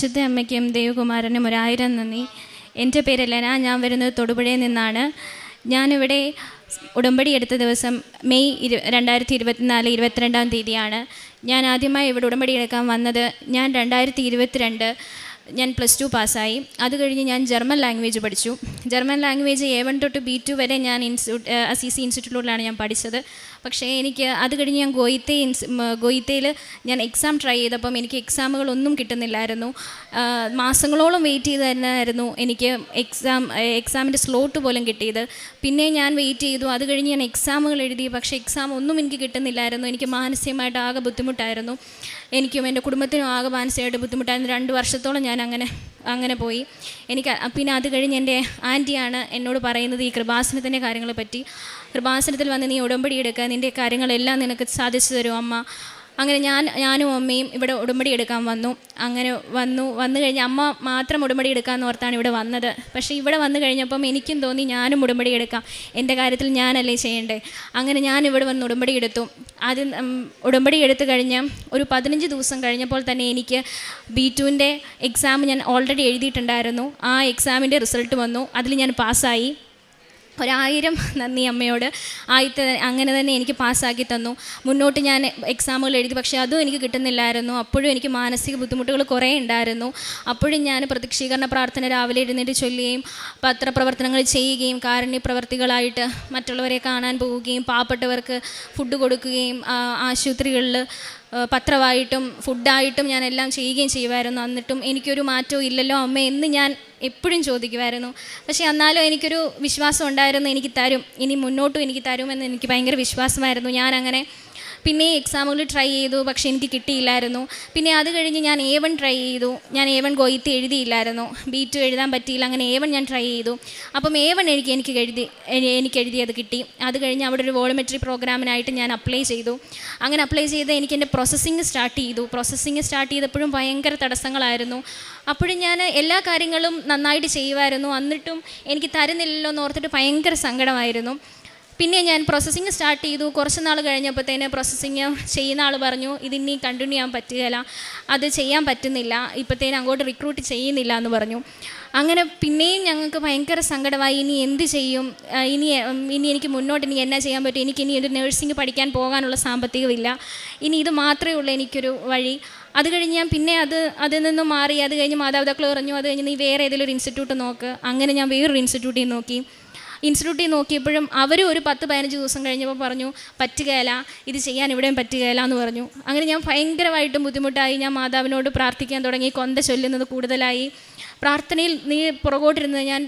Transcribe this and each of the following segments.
പരിശുദ്ധ അമ്മയ്ക്കും ദേവകുമാരനും ഒരായിരം നന്ദി. എന്റെ പേര് ലെന ഞാൻ വരുന്നത് തൊടുപുഴയിൽ നിന്നാണ്. ഞാനിവിടെ ഉടമ്പടി എടുത്ത ദിവസം മെയ് ഇരു രണ്ടായിരത്തി ഇരുപത്തിനാല് ഇരുപത്തിരണ്ടാം തീയതിയാണ്. ഞാൻ ആദ്യമായി ഇവിടെ ഉടമ്പടി എടുക്കാൻ വന്നത് ഞാൻ രണ്ടായിരത്തി ഇരുപത്തിരണ്ട് ഞാൻ പ്ലസ് ടു പാസ്സായി. അത് കഴിഞ്ഞ് ഞാൻ ജർമ്മൻ ലാംഗ്വേജ് പഠിച്ചു. ജർമ്മൻ ലാംഗ്വേജ് എ വൺ തൊട്ട് ബി ടു വരെ ഞാൻ ഇൻസ്റ്റിറ്റ്യൂട്ട് അസി സി ഇൻസ്റ്റിറ്റ്യൂട്ടിലാണ് ഞാൻ പഠിച്ചത്. പക്ഷേ എനിക്ക് അത് കഴിഞ്ഞ് ഞാൻ ഗോയിത്തെ ഗോയിത്തയിൽ ഞാൻ എക്സാം ട്രൈ ചെയ്തപ്പം എനിക്ക് എക്സാമുകളൊന്നും കിട്ടുന്നില്ലായിരുന്നു. മാസങ്ങളോളം വെയിറ്റ് ചെയ്ത് തന്നെയായിരുന്നു എനിക്ക് എക്സാം എക്സാമിന്റെ സ്ലോട്ട് പോലും കിട്ടിയത്. പിന്നെ ഞാൻ വെയിറ്റ് ചെയ്തു. അത് കഴിഞ്ഞ് ഞാൻ എക്സാമുകൾ എഴുതി. പക്ഷേ എക്സാം ഒന്നും എനിക്ക് കിട്ടുന്നില്ലായിരുന്നു. എനിക്ക് മാനസികമായിട്ട് ആകെ ബുദ്ധിമുട്ടായിരുന്നു. എനിക്കും എന്റെ കുടുംബത്തിനും ആകെ മാനസികമായിട്ട് ബുദ്ധിമുട്ടായിരുന്നു. രണ്ട് വർഷത്തോളം ഞാൻ അങ്ങനെ അങ്ങനെ പോയി. എനിക്ക് പിന്നെ അത് കഴിഞ്ഞ് എന്റെ ആന്റിയാണ് എന്നോട് പറയുന്നത് ഈ കൃപാസനത്തിന്റെ കാര്യങ്ങളെ പറ്റി. കൃപാസനത്തിൽ വന്ന് നീ ഉടമ്പടി എടുക്കുക നിന്റെ കാര്യങ്ങളെല്ലാം നിനക്ക് സാധിച്ചു തരും അമ്മ. അങ്ങനെ ഞാൻ ഞാനും അമ്മയും ഇവിടെ ഉടമ്പടി എടുക്കാൻ വന്നു. അങ്ങനെ വന്നു വന്നു കഴിഞ്ഞ് അമ്മ മാത്രം ഉടമ്പടി എടുക്കാമെന്ന് ഓർത്താണ് ഇവിടെ വന്നത്. പക്ഷേ ഇവിടെ വന്നു കഴിഞ്ഞപ്പം എനിക്കും തോന്നി ഞാനും ഉടമ്പടി എടുക്കാം. എന്റെ കാര്യത്തിൽ ഞാനല്ലേ ചെയ്യേണ്ടേ അങ്ങനെ ഞാൻ ഇവിടെ വന്ന് ഉടമ്പടി എടുത്തു. ഉം, ഉടമ്പടി എടുത്തു കഴിഞ്ഞ് ഒരു പതിനഞ്ച് ദിവസം കഴിഞ്ഞപ്പോൾ തന്നെ എനിക്ക് ബി ടുവിന്റെ എക്സാം ഞാൻ ഓൾറെഡി എഴുതിയിട്ടുണ്ടായിരുന്നു. ആ എക്സാമിന്റെ റിസൾട്ട് വന്നു. അതിൽ ഞാൻ പാസ്സായി ഒരായിരം നന്ദി അമ്മയോട്. ആയിട്ട് അങ്ങനെ തന്നെ എനിക്ക് പാസ്സാക്കി തന്നു. മുന്നോട്ട് ഞാൻ എക്സാമുകൾ എഴുതി. പക്ഷേ അതും എനിക്ക് കിട്ടുന്നില്ലായിരുന്നു. അപ്പോഴും എനിക്ക് മാനസിക ബുദ്ധിമുട്ടുകൾ കുറേ ഉണ്ടായിരുന്നു. അപ്പോഴും ഞാൻ പ്രതീക്ഷീകരണ പ്രാർത്ഥന രാവിലെ എഴുന്നേറ്റ് ചൊല്ലുകയും പത്രപ്രവർത്തനങ്ങൾ ചെയ്യുകയും കാരുണ്യ പ്രവർത്തികളായിട്ട് മറ്റുള്ളവരെ കാണാൻ പോവുകയും പാവപ്പെട്ടവർക്ക് ഫുഡ് കൊടുക്കുകയും ആശുപത്രികളിൽ പത്രമായിട്ടും ഫുഡായിട്ടും ഞാൻ എല്ലാം ചെയ്യുകയും ചെയ്യുമായിരുന്നു. എന്നിട്ടും എനിക്കൊരു മാറ്റവും ഇല്ലല്ലോ അമ്മ എന്ന് ഞാൻ എപ്പോഴും ചോദിക്കുമായിരുന്നു. പക്ഷേ എന്നാലും എനിക്കൊരു വിശ്വാസം ഉണ്ടായിരുന്നു എനിക്ക് തരും. ഇനി മുന്നോട്ടും എനിക്ക് തരുമെന്ന് എനിക്ക് ഭയങ്കര വിശ്വാസമായിരുന്നു. ഞാൻ അങ്ങനെ പിന്നെ എക്സാമുകൾ ട്രൈ ചെയ്തു പക്ഷെ എനിക്ക് കിട്ടിയില്ലായിരുന്നു. പിന്നെ അത് കഴിഞ്ഞ് ഞാൻ എ വൺ ട്രൈ ചെയ്തു. ഞാൻ എ വൺ ഗോയിത്ത് എഴുതിയില്ലായിരുന്നു. ബി ടു എഴുതാൻ പറ്റിയില്ല. അങ്ങനെ എ വൺ ഞാൻ ട്രൈ ചെയ്തു. അപ്പം എ വൺ എനിക്ക് എനിക്ക് എഴുതി എനിക്ക് എനിക്ക് എഴുതിയത് കിട്ടി. അത് കഴിഞ്ഞ് അവിടെ ഒരു വോളമെട്രി പ്രോഗ്രാമിനായിട്ട് ഞാൻ അപ്ലൈ ചെയ്തു. അങ്ങനെ അപ്ലൈ ചെയ്ത് എനിക്ക് എന്റെ പ്രോസസ്സിങ് സ്റ്റാർട്ട് ചെയ്തു. പ്രോസസ്സിങ് സ്റ്റാർട്ട് ചെയ്തപ്പോഴും ഭയങ്കര തടസ്സങ്ങളായിരുന്നു. അപ്പോഴും ഞാൻ എല്ലാ കാര്യങ്ങളും നന്നായിട്ട് ചെയ്യുമായിരുന്നു. എന്നിട്ടും എനിക്ക് തരുന്നില്ലല്ലോ എന്ന് ഓർത്തിട്ട് ഭയങ്കര സങ്കടമായിരുന്നു. പിന്നെ ഞാൻ പ്രോസസ്സിങ് സ്റ്റാർട്ട് ചെയ്തു. കുറച്ച് നാൾ കഴിഞ്ഞപ്പോഴത്തേന് പ്രോസസ്സിങ് ചെയ്യുന്ന ആൾ പറഞ്ഞു ഇതിനി കണ്ടിന്യൂ ചെയ്യാൻ പറ്റുകയില്ല. അത് ചെയ്യാൻ പറ്റുന്നില്ല. ഇപ്പോഴത്തേന് അങ്ങോട്ട് റിക്രൂട്ട് ചെയ്യുന്നില്ല എന്ന് പറഞ്ഞു. അങ്ങനെ പിന്നെയും ഞങ്ങൾക്ക് ഭയങ്കര സങ്കടമായി. ഇനി എന്ത് ചെയ്യും? ഇനി ഇനി എനിക്ക് മുന്നോട്ട് ഇനി എന്നാ ചെയ്യാൻ പറ്റും? എനിക്ക് ഇനി ഒരു നഴ്സിംഗ് പഠിക്കാൻ പോകാനുള്ള സാമ്പത്തികമില്ല. ഇനി ഇത് മാത്രമേ ഉള്ളൂ എനിക്കൊരു വഴി. അത് കഴിഞ്ഞ് ഞാൻ പിന്നെ അത് അതിൽ നിന്നും മാറി. അത് കഴിഞ്ഞ് മാതാപിതാക്കൾ പറഞ്ഞു അത് കഴിഞ്ഞ് നീ വേറെ ഏതെങ്കിലും ഒരു ഇൻസ്റ്റിറ്റ്യൂട്ട് നോക്ക്. അങ്ങനെ ഞാൻ വേറൊരു ഇൻസ്റ്റിറ്റ്യൂട്ടിൽ നോക്കി. ഇൻസ്റ്റിറ്റ്യൂട്ടിൽ നോക്കിയപ്പോഴും അവരും ഒരു പത്ത് പതിനഞ്ച് ദിവസം കഴിഞ്ഞപ്പോൾ പറഞ്ഞു പറ്റുകയില്ല ഇത് ചെയ്യാൻ ഇവിടെയും പറ്റുകയില്ല എന്ന് പറഞ്ഞു. അങ്ങനെ ഞാൻ ഭയങ്കരമായിട്ടും ബുദ്ധിമുട്ടായി. ഞാൻ മാതാവിനോട് പ്രാർത്ഥിക്കാൻ തുടങ്ങി കൊന്ത ചൊല്ലുന്നത് കൂടുതലായി. പ്രാർത്ഥനയിൽ നീ പുറകോട്ടിരുന്നത് ഞാൻ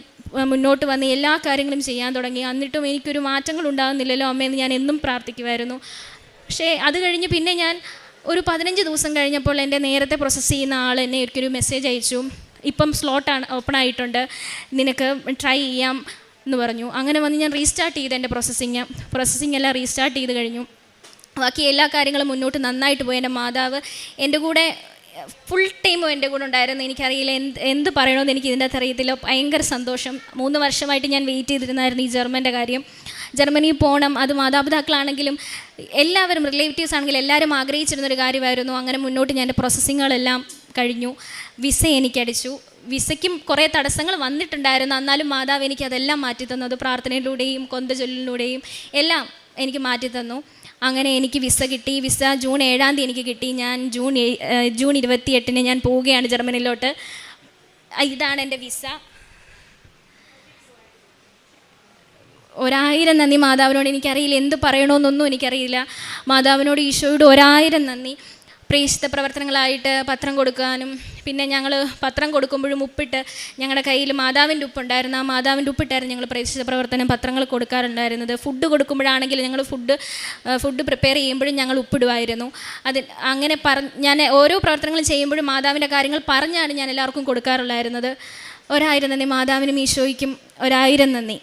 മുന്നോട്ട് വന്ന് എല്ലാ കാര്യങ്ങളും ചെയ്യാൻ തുടങ്ങി. എന്നിട്ടും എനിക്കൊരു മാറ്റങ്ങൾ ഉണ്ടാകുന്നില്ലല്ലോ അമ്മയെന്ന് ഞാൻ എന്നും പ്രാർത്ഥിക്കുമായിരുന്നു. പക്ഷേ അത് കഴിഞ്ഞ് പിന്നെ ഞാൻ ഒരു പതിനഞ്ച് ദിവസം കഴിഞ്ഞപ്പോൾ എന്റെ നേരത്തെ പ്രോസസ്സ് ചെയ്യുന്ന ആൾ എന്നെ ഒരിക്കലും മെസ്സേജ് അയച്ചു. ഇപ്പം സ്ലോട്ടാണ് ഓപ്പൺ ആയിട്ടുണ്ട്. നിനക്ക് ട്രൈ ചെയ്യാം. എന്ന് പറഞ്ഞു. അങ്ങനെ വന്ന് ഞാൻ റീസ്റ്റാർട്ട് ചെയ്ത് എന്റെ പ്രോസസ്സിങ് പ്രോസസ്സിങ് എല്ലാം റീസ്റ്റാർട്ട് ചെയ്ത് കഴിഞ്ഞു. ബാക്കി എല്ലാ കാര്യങ്ങളും മുന്നോട്ട് നന്നായിട്ട് പോയി. എന്റെ മാതാവ് എന്റെ കൂടെ ഫുൾ ടൈമും എന്റെ കൂടെ ഉണ്ടായിരുന്നു. എനിക്കറിയില്ല എന്ത് എന്ത് പറയണമെന്ന് എനിക്ക് ഇതിന്റെ അകത്ത് അറിയത്തില്ല. ഭയങ്കര സന്തോഷം. മൂന്ന് വർഷമായിട്ട് ഞാൻ വെയിറ്റ് ചെയ്തിരുന്നായിരുന്നു ഈ ജർമ്മന്റെ കാര്യം. ജർമ്മനിയിൽ പോകണം അത് മാതാപിതാക്കളാണെങ്കിലും എല്ലാവരും റിലേറ്റീവ്സ് ആണെങ്കിലും എല്ലാവരും ആഗ്രഹിച്ചിരുന്നൊരു കാര്യമായിരുന്നു. അങ്ങനെ മുന്നോട്ട് ഞാൻ പ്രോസസ്സിങ്ങുകളെല്ലാം കഴിഞ്ഞു. വിസ എനിക്കടിച്ചു. വിസയ്ക്കും കുറേ തടസ്സങ്ങൾ വന്നിട്ടുണ്ടായിരുന്നു. എന്നാലും മാതാവ് എനിക്ക് അതെല്ലാം മാറ്റി തന്നു. അത് പ്രാർത്ഥനയിലൂടെയും കൊന്തചൊല്ലിലൂടെയും എല്ലാം എനിക്ക് മാറ്റി തന്നു. അങ്ങനെ എനിക്ക് വിസ കിട്ടി. വിസ ജൂൺ ഏഴാം തീയതി എനിക്ക് കിട്ടി. ഞാൻ ജൂൺ ജൂൺ ഇരുപത്തിയെട്ടിന് ഞാൻ പോവുകയാണ് ജർമ്മനിയിലോട്ട്. ഇതാണ് എന്റെ വിസ. ഒരായിരം നന്ദി മാതാവിനോട്. എനിക്കറിയില്ല എന്ത് പറയണമെന്നൊന്നും എനിക്കറിയില്ല. മാതാവിനോട് ഈശോയോട് ഒരായിരം നന്ദി. പ്രേക്ഷിത പ്രവർത്തനങ്ങളായിട്ട് പത്രം കൊടുക്കാനും പിന്നെ ഞങ്ങൾ പത്രം കൊടുക്കുമ്പോഴും ഉപ്പിട്ട് ഞങ്ങളുടെ കയ്യിൽ മാതാവിന്റെ ഉപ്പുണ്ടായിരുന്നു. ആ മാതാവിന്റെ ഉപ്പിട്ടായിരുന്നു ഞങ്ങൾ പ്രേക്ഷിത പ്രവർത്തനം പത്രങ്ങൾ കൊടുക്കാറുണ്ടായിരുന്നത്. ഫുഡ് കൊടുക്കുമ്പോഴാണെങ്കിൽ ഞങ്ങൾ ഫുഡ് ഫുഡ് പ്രിപ്പയർ ചെയ്യുമ്പോഴും ഞങ്ങൾ ഉപ്പിടുമായിരുന്നു അത് അങ്ങനെ പറ ഞാൻ ഓരോ പ്രവർത്തനങ്ങളും ചെയ്യുമ്പോഴും മാതാവിന്റെ കാര്യങ്ങൾ പറഞ്ഞാണ് ഞാൻ എല്ലാവർക്കും കൊടുക്കാറുള്ളായിരുന്നത്. ഒരായിരം നന്ദി. മാതാവിനും ഈശോയ്ക്കും ഒരായിരം നന്ദി.